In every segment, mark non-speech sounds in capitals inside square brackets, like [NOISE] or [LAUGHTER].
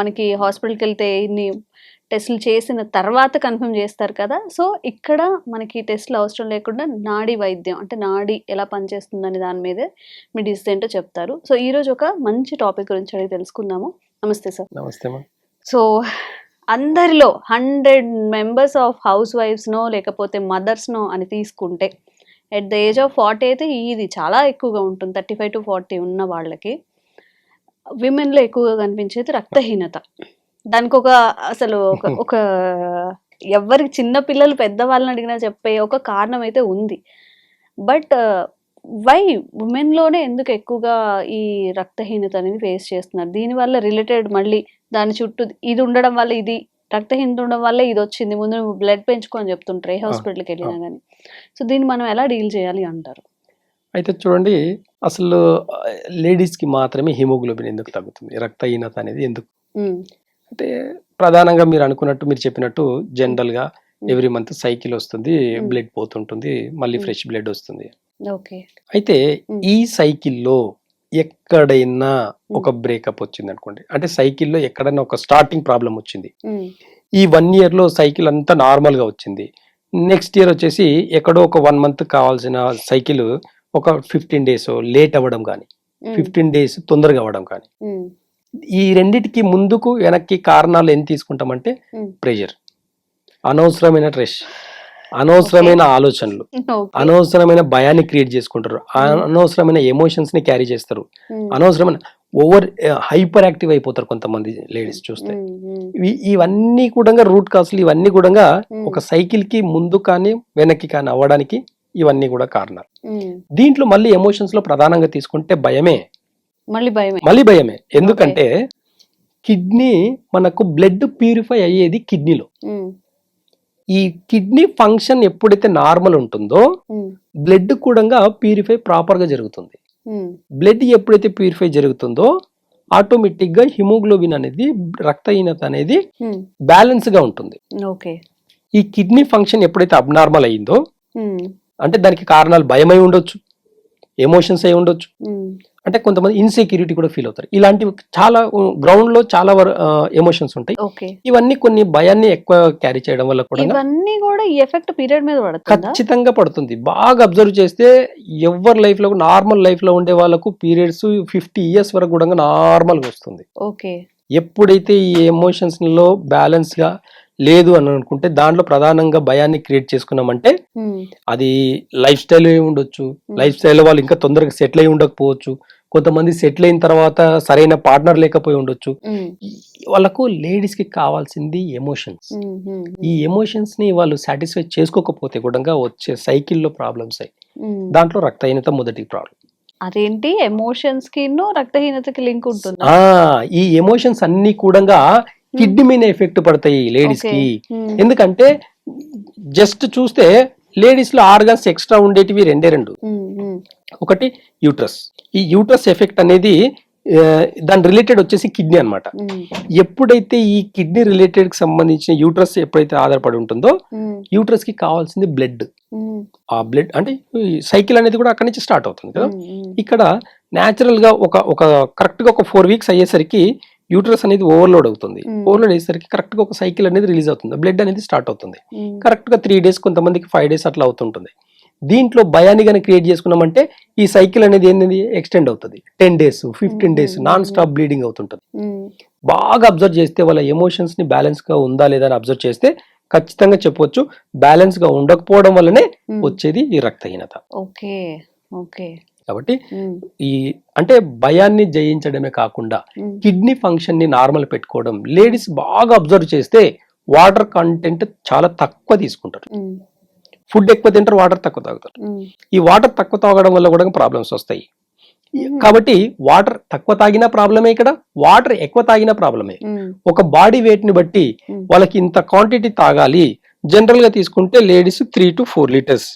మనకి హాస్పిటల్కి వెళ్తే ఇన్ని టెస్టులు చేసిన తర్వాత కన్ఫర్మ్ చేస్తారు కదా. సో ఇక్కడ మనకి టెస్టులు అవసరం లేకుండా నాడి వైద్యం అంటే నాడి ఎలా పనిచేస్తుందని దాని మీదే మీ డిసీజ్ ఏంటో చెప్తారు. సో ఈ రోజు ఒక మంచి టాపిక్ గురించి అడిగి తెలుసుకుందాము. నమస్తే సార్ నమస్తే సో అందరిలో హండ్రెడ్ మెంబర్స్ ఆఫ్ హౌస్ వైఫ్స్నో లేకపోతే మదర్స్నో అని తీసుకుంటే at the age of forty అయితే ఇది చాలా ఎక్కువగా ఉంటుంది. థర్టీ ఫైవ్ టు ఫార్టీ ఉన్న వాళ్ళకి. విమెన్లో ఎక్కువగా కనిపించేది రక్తహీనత. దానికి ఒక అసలు ఒక [LAUGHS] ఒక ఎవరికి చిన్న పిల్లలు పెద్దవాళ్ళని అడిగినా చెప్పే ఒక కారణం అయితే ఉంది. బట్ వై ఉమెన్లోనే ఎందుకు ఎక్కువగా ఈ రక్తహీనత అనేది ఫేస్ చేస్తున్నారు? దీనివల్ల రిలేటెడ్ మళ్ళీ దాని చుట్టూ ఇది ఉండడం వల్ల ఇది రక్తహీనత ఉండడం వల్ల ఇది వచ్చింది ముందు బ్లడ్ పెంచుకొని చెప్తుంటారు ఏ హాస్పిటల్కి వెళ్ళినా కానీ సో దీన్ని మనం ఎలా డీల్ చేయాలి అంటారు? అయితే చూడండి అసలు లేడీస్కి మాత్రమే హిమోగ్లోబిన్ ఎందుకు తగ్గుతుంది? రక్తహీనత అనేది ఎందుకు? అంటే ప్రధానంగా మీరు అనుకున్నట్టు మీరు చెప్పినట్టు జనరల్గా ఎవ్రీ మంత్ సైకిల్ వస్తుంది. బ్లడ్ పోతుంటుంది మళ్ళీ. ఫ్రెష్ బ్లడ్ వస్తుంది. ఓకే. అయితే. ఈ సైకిల్లో ఎక్కడైనా ఒక బ్రేకప్ వచ్చింది అనుకోండి అంటే సైకిల్లో ఎక్కడైనా ఒక స్టార్టింగ్ ప్రాబ్లం వచ్చింది. ఈ వన్ ఇయర్లో సైకిల్ అంతా నార్మల్గా వచ్చింది. నెక్స్ట్ ఇయర్ వచ్చేసి ఎక్కడో ఒక వన్ మంత్ కావాల్సిన సైకిల్ ఒక ఫిఫ్టీన్ డేస్ లేట్ అవ్వడం కానీ ఫిఫ్టీన్ డేస్ తొందరగా అవ్వడం కానీ. ఈ రెండిటికి ముందుకు వెనక్కి కారణాలు ఏం తీసుకుంటామంటే. ప్రెషర్. అనవసరమైన స్ట్రెస్ అనవసరమైన ఆలోచనలు. అనవసరమైన భయాన్ని క్రియేట్ చేసుకుంటారు అనవసరమైన ఎమోషన్స్ని క్యారీ చేస్తారు. అనవసరమైన ఓవర్ హైపర్ యాక్టివ్ అయిపోతారు కొంతమంది లేడీస్ చూస్తే. ఇవన్నీ కూడా రూట్ కాస్ట్లు ఇవన్నీ కూడా ఒక సైకిల్కి ముందు కానీ వెనక్కి కానీ అవ్వడానికి ఇవన్నీ కూడా కారణాలు. దీంట్లో మళ్ళీ ఎమోషన్స్లో ప్రధానంగా తీసుకుంటే భయమే. మళ్ళీ భయమే. మళ్ళీ భయమే. ఎందుకంటే కిడ్నీ మనకు బ్లడ్ ప్యూరిఫై అయ్యేది కిడ్నీలో. ఈ కిడ్నీ ఫంక్షన్ ఎప్పుడైతే నార్మల్ ఉంటుందో బ్లడ్ కూడా ప్యూరిఫై ప్రాపర్గా జరుగుతుంది బ్లడ్ ఎప్పుడైతే ప్యూరిఫై జరుగుతుందో ఆటోమేటిక్గా హిమోగ్లోబిన్ అనేది రక్తహీనత అనేది బ్యాలెన్స్గా ఉంటుంది. ఈ కిడ్నీ ఫంక్షన్ ఎప్పుడైతే అబ్నార్మల్ అయ్యిందో ఉమ్, అంటే దానికి కారణాలు భయమై ఉండొచ్చు ఎమోషన్స్ అయి ఉండొచ్చు. అంటే కొంతమంది ఇన్సెక్యూరిటీ కూడా ఫీల్ అవుతారు. ఇలాంటివి చాలా గ్రౌండ్లో చాలా ఎమోషన్స్ ఉంటాయి. ఇవన్నీ కొన్ని భయాన్ని ఎక్కువ క్యారీ చేయడం వల్ల కూడా ఇవన్నీ కూడా ఈ ఎఫెక్ట్ పీరియడ్ మీద పడుతుందా? ఖచ్చితంగా పడుతుంది. బాగా అబ్జర్వ్ చేస్తే ఎవరి లైఫ్లో నార్మల్ లైఫ్లో ఉండే వాళ్ళకు పీరియడ్స్ ఫిఫ్టీ ఇయర్స్ వరకు కూడా నార్మల్గా వస్తుంది. ఓకే. ఎప్పుడైతే ఈ ఎమోషన్స్లో బ్యాలెన్స్గా లేదు అని అనుకుంటే దాంట్లో ప్రధానంగా భయాన్ని క్రియేట్ చేసుకున్నామంటే అది లైఫ్ స్టైల్ అయి ఉండొచ్చు. లైఫ్ స్టైల్ వాళ్ళు ఇంకా తొందరగా సెటిల్ అయి ఉండకపోవచ్చు. కొంతమంది సెటిల్ అయిన తర్వాత సరైన పార్ట్నర్ లేకపోయి ఉండొచ్చు. వాళ్ళకు లేడీస్కి కావాల్సింది ఎమోషన్స్. ఈ ఎమోషన్స్ని వాళ్ళు సాటిస్ఫై చేసుకోకపోతే కూడా వచ్చే సైకిల్లో ప్రాబ్లమ్స్ అయ్యి. దాంట్లో రక్తహీనత మొదటి ప్రాబ్లం. అదేంటి? ఎమోషన్స్కి రక్తహీనతకి లింక్ ఉంటుంది? ఈ ఎమోషన్స్ అన్ని కూడా కిడ్నీ మీద ఎఫెక్ట్ పడతాయి లేడీస్కి. ఎందుకంటే జస్ట్ చూస్తే లేడీస్లో ఆర్గన్స్ ఎక్స్ట్రా ఉండేటివి రెండే రెండు. ఒకటి యూట్రస్ ఈ యూట్రస్ ఎఫెక్ట్ అనేది దాని రిలేటెడ్ వచ్చేసి కిడ్నీ అన్నమాట. ఎప్పుడైతే ఈ కిడ్నీ రిలేటెడ్కి సంబంధించిన యూట్రస్ ఎప్పుడైతే ఆధారపడి ఉంటుందో యూట్రస్కి కావాల్సింది బ్లడ్ ఆ బ్లడ్ అంటే సైకిల్ అనేది కూడా అక్కడి నుంచి స్టార్ట్ అవుతుంది కదా. ఇక్కడ న్యాచురల్గా ఒక ఒక కరెక్ట్గా ఒక ఫోర్ వీక్స్ అయ్యేసరికి యూట్రస్ అనేది ఓవర్లోడ్ అవుతుంది. ఓవర్లోడ్ అయ్యేసరికి కరెక్ట్గా ఒక సైకిల్ అనేది రిలీజ్ అవుతుంది. బ్లడ్ అనేది స్టార్ట్ అవుతుంది. కరెక్ట్గా త్రీ డేస్ కొంతమందికి ఫైవ్ డేస్ అట్లా అవుతుంటుంది. దీంట్లో భయాన్ని కానీ క్రియేట్ చేసుకున్నామంటే ఈ సైకిల్ అనేది ఏంది? ఎక్స్టెండ్ అవుతుంది. Ten days fifteen days. Non stop bleeding అవుతుంటుంది. బాగా అబ్జర్వ్ చేస్తే వాళ్ళ ఎమోషన్స్ని బ్యాలెన్స్గా ఉందా లేదా అని అబ్జర్వ్ చేస్తే ఖచ్చితంగా చెప్పొచ్చు. బ్యాలెన్స్గా ఉండకపోవడం వల్లనే వచ్చేది ఈ రక్తహీనత. ఓకే. ఓకే. కాబట్టి ఈ అంటే భయాన్ని జయించడమే కాకుండా కిడ్నీ ఫంక్షన్ని నార్మల్ పెట్టుకోవడం లేడీస్ బాగా అబ్జర్వ్ చేస్తే వాటర్ కంటెంట్ చాలా తక్కువ తీసుకుంటారు. ఫుడ్ ఎక్కువ తింటారు వాటర్ తక్కువ తాగుతారు. ఈ వాటర్ తక్కువ తాగడం వల్ల కూడా ప్రాబ్లమ్స్ వస్తాయి. కాబట్టి వాటర్ తక్కువ తాగినా ప్రాబ్లమే ఇక్కడ వాటర్ ఎక్కువ తాగినా ప్రాబ్లమే. ఒక బాడీ వెయిట్ని బట్టి వాళ్ళకి ఇంత క్వాంటిటీ తాగాలి జనరల్గా తీసుకుంటే ladies three to four litres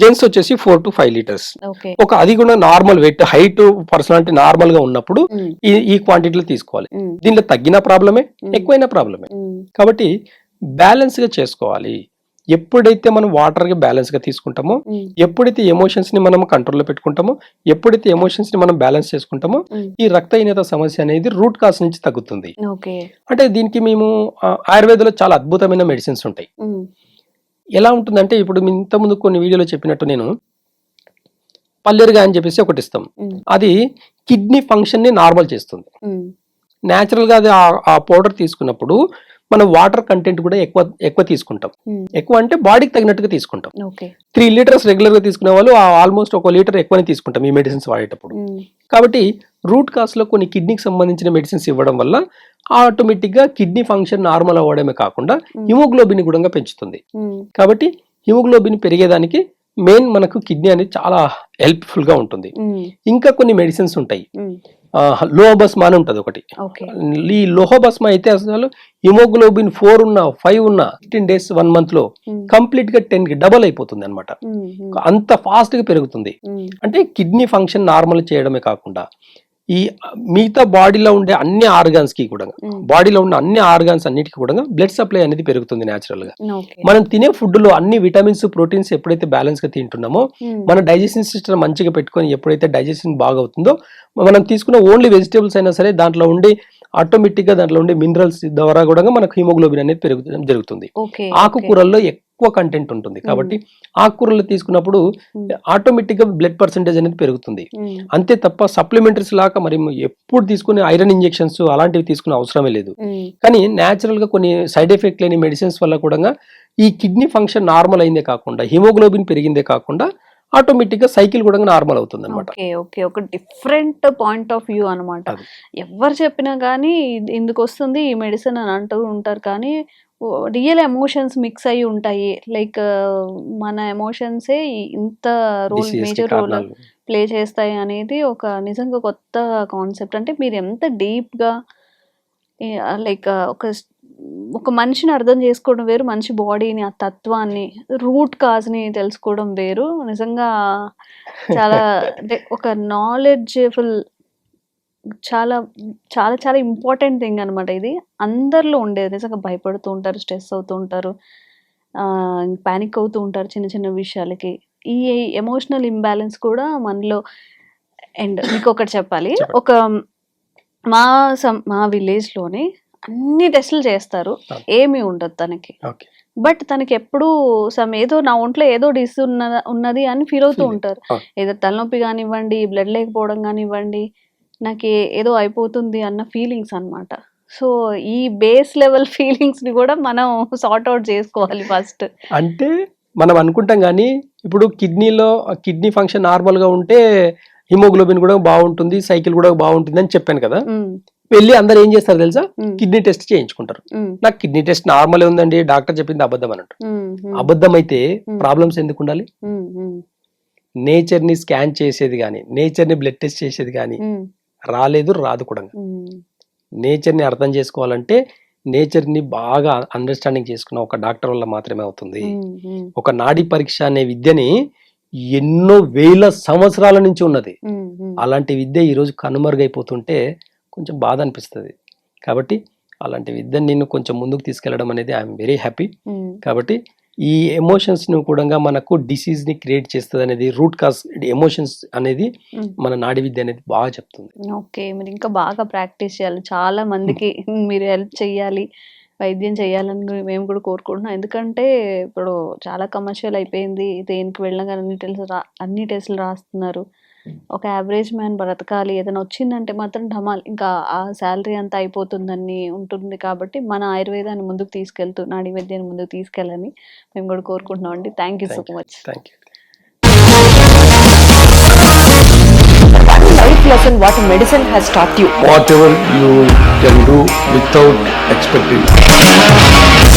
gents వచ్చేసి ఫోర్ టు ఫైవ్ లీటర్స్ ఒక అది కూడా నార్మల్ వెయిట్ హైట్ పర్సనాలిటీ నార్మల్గా ఉన్నప్పుడు ఈ ఈ క్వాంటిటీలో తీసుకోవాలి. దీనిలో తగ్గిన ప్రాబ్లమే ఎక్కువైన ప్రాబ్లమే కాబట్టి బ్యాలెన్స్గా చేసుకోవాలి. ఎప్పుడైతే మనం వాటర్గా బ్యాలెన్స్గా తీసుకుంటామో ఎప్పుడైతే ఎమోషన్స్ని మనం కంట్రోల్లో పెట్టుకుంటామో ఎప్పుడైతే ఎమోషన్స్ని మనం బ్యాలెన్స్ చేసుకుంటామో. ఈ రక్తహీనత సమస్య అనేది రూట్ కాస్ నుంచి తగ్గుతుంది. అంటే దీనికి మేము ఆయుర్వేదంలో చాలా అద్భుతమైన మెడిసిన్స్ ఉంటాయి. ఎలా ఉంటుందంటే ఇప్పుడు ఇంతకుముందు కొన్ని వీడియోలో చెప్పినట్టు నేను పల్లెరుగా అని చెప్పేసి ఒకటి ఇస్తాం. అది కిడ్నీ ఫంక్షన్ని నార్మల్ చేస్తుంది. ఉమ్, న్యాచురల్గా అది ఆ పౌడర్ తీసుకున్నప్పుడు మనం వాటర్ కంటెంట్ కూడా ఎక్కువ ఎక్కువ తీసుకుంటాం. ఉమ్, ఎక్కువ అంటే బాడీకి తగినట్టుగా తీసుకుంటాం. త్రీ లీటర్స్ రెగ్యులర్గా తీసుకునే వాళ్ళు ఆల్మోస్ట్ ఒక లీటర్ ఎక్కువనే తీసుకుంటాం ఈ మెడిసిన్స్ వాడేటప్పుడు. ఉమ్, కాబట్టి రూట్ కాస్లో కొన్ని కిడ్నీకి సంబంధించిన మెడిసిన్స్ ఇవ్వడం వల్ల ఆటోమేటిక్గా కిడ్నీ ఫంక్షన్ నార్మల్ అవ్వడమే కాకుండా హిమోగ్లోబిన్ కూడా పెంచుతుంది. కాబట్టి హిమోగ్లోబిన్ పెరిగేదానికి మెయిన్ మనకు కిడ్నీ అనేది చాలా హెల్ప్ఫుల్గా ఉంటుంది ఇంకా కొన్ని మెడిసిన్స్ ఉంటాయి. లోహభస్మ అని ఉంటుంది ఒకటి. ఈ లోహభస్మ అయితే అసలు హిమోగ్లోబిన్ ఫోర్ ఉన్న ఫైవ్ ఉన్న ఫిఫ్టీన్ డేస్ వన్ మంత్లో కంప్లీట్గా టెన్కి డబల్ అయిపోతుంది అనమాట అంత ఫాస్ట్గా పెరుగుతుంది అంటే కిడ్నీ ఫంక్షన్ నార్మల్ చేయడమే కాకుండా ఈ మిగతా బాడీలో ఉండే అన్ని ఆర్గాన్స్కి కూడా బాడీలో ఉన్న అన్ని ఆర్గాన్స్ అన్నిటికీ కూడా బ్లడ్ సప్లై అనేది పెరుగుతుంది న్యాచురల్గా మనం తినే ఫుడ్లో అన్ని విటమిన్స్ ప్రోటీన్స్ ఎప్పుడైతే బ్యాలెన్స్గా తింటున్నామో మన డైజెషన్ సిస్టమ్ మంచిగా పెట్టుకొని ఎప్పుడైతే డైజెషన్ బాగా అవుతుందో మనం తీసుకున్న ఓన్లీ వెజిటేబుల్స్ అయినా సరే దాంట్లో ఉండి ఆటోమేటిక్గా దాంట్లో ఉండే మినరల్స్ ద్వారా కూడా మనకు హిమోగ్లోబిన్ అనేది పెరుగుతుంది జరుగుతుంది. ఆకుకూరల్లో ఎక్కువ కంటెంట్ ఉంటుంది కాబట్టి ఆకుకూరలు తీసుకున్నప్పుడు ఉమ్, ఆటోమేటిక్గా బ్లడ్ పర్సెంటేజ్ అనేది పెరుగుతుంది. అంతే తప్ప సప్లిమెంటరీస్ లాగా మరి ఎప్పుడు తీసుకునే ఐరన్ ఇంజెక్షన్స్ అలాంటివి తీసుకునే అవసరమే లేదు. కానీ గా కొన్ని సైడ్ ఎఫెక్ట్ లేని మెడిసిన్స్ వల్ల కూడా ఈ కిడ్నీ ఫంక్షన్ నార్మల్ అయిందే కాకుండా హిమోగ్లోబిన్ పెరిగిందే కాకుండా ఆటోమేటిక్గా సైకిల్ కూడా నార్మల్ అవుతుంది అనమాట ఓకే ఓకే. ఒక డిఫరెంట్ పాయింట్ ఆఫ్ వ్యూ అనమాట. ఎవరు చెప్పినా కానీ ఇది- ఇందుకు వస్తుంది? ఈ మెడిసిన్ అని అంటూ ఉంటారు కానీ రియల్ ఎమోషన్స్ మిక్స్ అయి ఉంటాయి. లైక్ మన ఎమోషన్సే ఇంత రోల్ మేజర్ రోల్ ప్లే చేస్తాయి అనేది ఒక నిజంగా కొత్త కాన్సెప్ట్. అంటే మీరు ఎంత డీప్గా లైక్ ఒక ఒక మనిషిని అర్థం చేసుకోవడం వేరు మనిషి బాడీని ఆ తత్వాన్ని రూట్ కాజ్ని తెలుసుకోవడం వేరు. నిజంగా చాలా [LAUGHS] అంటే ఒక నాలెడ్జ్ఫుల్ చాలా చాలా చాలా ఇంపార్టెంట్ థింగ్ అనమాట ఇది. అందరిలో ఉండేది. నిజంగా భయపడుతూ ఉంటారు స్ట్రెస్ అవుతూ ఉంటారు పానిక్ అవుతూ ఉంటారు చిన్న చిన్న విషయాలకి. ఈ ఎమోషనల్ ఇంబ్యాలెన్స్ కూడా మనలో అండ్ [LAUGHS] మీకు ఒకటి చెప్పాలి. ఒక మా సం మా village లోనే అన్ని టెస్టులు చేస్తారు. ఏమీ ఉండదు తనకి. బట్ తనకి ఎప్పుడు సమ్ ఏదో నా ఒంట్లో ఏదో డిస్ ఉన్న ఉన్నది అని ఫీల్ అవుతూ. ఉంటారు. ఏదో తలనొప్పి కానివ్వండి బ్లడ్ లేకపోవడం కానివ్వండి నాకు ఏదో అయిపోతుంది అన్న ఫీలింగ్స్ అన్నమాట. సో ఈ బేస్ లెవెల్ [LAUGHS] ఫీలింగ్స్ని కూడా మనం సార్ట్ అవుట్ చేసుకోవాలి ఫస్ట్. అంటే మనం అనుకుంటాం కానీ ఇప్పుడు కిడ్నీలో కిడ్నీ ఫంక్షన్ నార్మల్గా ఉంటే హిమోగ్లోబిన్ కూడా బాగుంటుంది సైకిల్ కూడా బాగుంటుంది అని చెప్పాను కదా. వెళ్ళి అందరు ఏం చేస్తారు తెలుసా? కిడ్నీ టెస్ట్ చేయించుకుంటారు. నాకు కిడ్నీ టెస్ట్ నార్మల్ ఉందండి డాక్టర్ చెప్పింది అబద్ధం అన్నట్టు అబద్ధం అయితే. ప్రాబ్లమ్స్ ఎందుకు ఉండాలి? నేచర్ని స్కాన్ చేసేది కానీ నేచర్ని బ్లడ్ టెస్ట్ చేసేది కానీ రాలేదు రాదు కూడా. నేచర్ని అర్థం చేసుకోవాలంటే నేచర్ని బాగా అండర్స్టాండింగ్ చేసుకున్న ఒక డాక్టర్ వల్ల మాత్రమే అవుతుంది. ఒక నాడీ పరీక్ష అనే విద్యని ఎన్నో వేల సంవత్సరాల నుంచి ఉన్నది. అలాంటి విద్య ఈరోజు కనుమరుగైపోతుంటే కొంచెం బాధ అనిపిస్తుంది కాబట్టి అలాంటి విద్యను నేను కొంచెం ముందుకు తీసుకెళ్ళడం అనేది ఐఎమ్ వెరీ హ్యాపీ. కాబట్టి ఈ ఎమోషన్స్ను కూడా మనకు డిసీజ్ని క్రియేట్ చేస్తుంది అనేది రూట్ కాజ్ ఎమోషన్స్ అనేది. మన నాడి విద్య అనేది బాగా చెప్తుంది. ఓకే మీరు ఇంకా బాగా ప్రాక్టీస్ చేయాలి. చాలా మందికి మీరు హెల్ప్ చేయాలి వైద్యం చేయాలని మేము కూడా కోరుకుంటున్నాం. ఎందుకంటే ఇప్పుడు చాలా కమర్షియల్ అయిపోయింది. దేనికి వెళ్ళినా కానీ అన్ని టెస్ట్లు అన్ని టెస్టులు రాస్తున్నారు. ఒక యావరేజ్ మ్యాన్ బ్రతకాలి ఏదైనా వచ్చిందంటే మాత్రం ఢమాల్ ఇంకా ఆ శాలరీ అంతా అయిపోతుందని ఉంటుంది కాబట్టి మన ఆయుర్వేదాన్ని ముందుకు తీసుకెళ్తూ నాడి వైద్యాన్ని ముందుకు తీసుకెళ్ళని మేము కూడా కోరుకుంటున్నాం అండి thank you so. Much life lesson what medicine has taught you. whatever you can do without expecting.